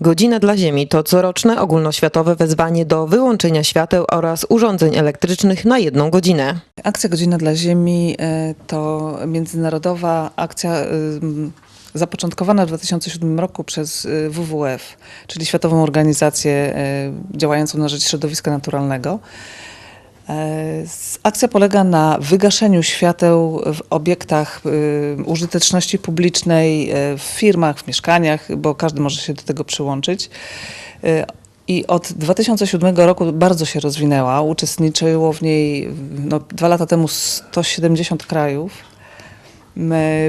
Godzina dla Ziemi to coroczne ogólnoświatowe wezwanie do wyłączenia świateł oraz urządzeń elektrycznych na jedną godzinę. Akcja Godzina dla Ziemi e, to międzynarodowa akcja e, zapoczątkowana w 2007 roku przez e, WWF, czyli Światową Organizację działającą na rzecz środowiska naturalnego. E, Akcja polega na wygaszeniu świateł w obiektach e, użyteczności publicznej, e, w firmach, w mieszkaniach, bo każdy może się do tego przyłączyć. E, I od 2007 roku bardzo się rozwinęła. Uczestniczyło w niej no, dwa lata temu 170 krajów,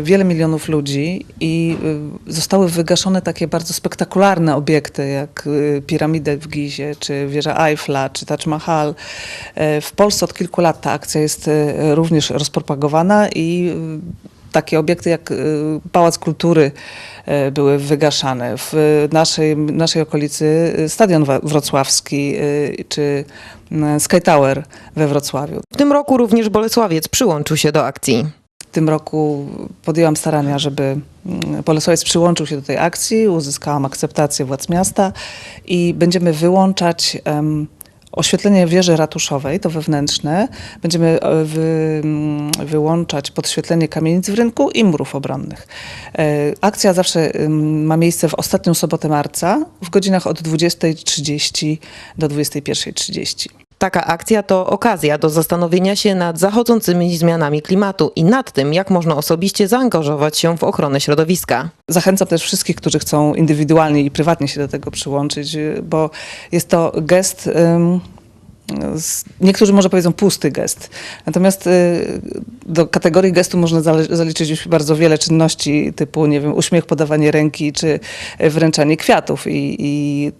wiele milionów ludzi i y, zostały wygaszone takie bardzo spektakularne obiekty, jak y, piramidę w Gizie, czy wieża Eiffla, czy Taj Mahal. E, W Polsce od kilku lat ta akcja jest y, również rozpropagowana i y, takie obiekty jak Pałac Kultury e, były wygaszane. W naszej, naszej okolicy Stadion Wrocławski czy Sky Tower we Wrocławiu. W tym roku również Bolesławiec przyłączył się do akcji. Tym roku podjęłam starania, żeby mm, Bolesławiec przyłączył się do tej akcji, uzyskałam akceptację władz miasta i będziemy wyłączać em, oświetlenie wieży ratuszowej, to wewnętrzne. Będziemy e, wy, mm, wyłączać podświetlenie kamienic w rynku i murów obronnych. E, Akcja zawsze ma miejsce w ostatnią sobotę marca w godzinach od 20.30 do 21.30. Taka akcja to okazja do zastanowienia się nad zachodzącymi zmianami klimatu i nad tym, jak można osobiście zaangażować się w ochronę środowiska. Zachęcam też wszystkich, którzy chcą indywidualnie i prywatnie się do tego przyłączyć, bo jest to gest. Niektórzy może powiedzą pusty gest. Natomiast y, do kategorii gestu można zaliczyć już bardzo wiele czynności typu, nie wiem, uśmiech, podawanie ręki czy y, wręczanie kwiatów. I, i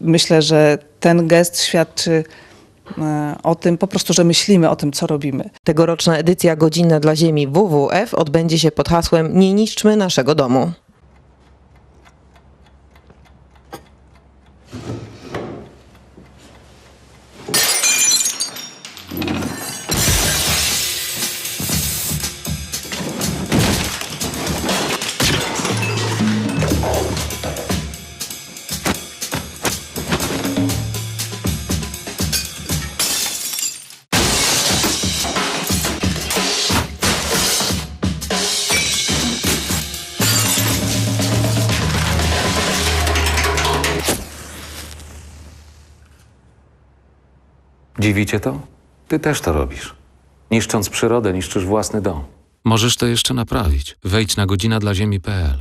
myślę, że ten gest świadczy y, o tym po prostu, że myślimy o tym, co robimy. Tegoroczna edycja Godzina dla Ziemi WWF odbędzie się pod hasłem Nie niszczmy naszego domu. Dziwi cię to? Ty też to robisz. Niszcząc przyrodę, niszczysz własny dom. Możesz to jeszcze naprawić. Wejdź na godzinadlaziemi.pl.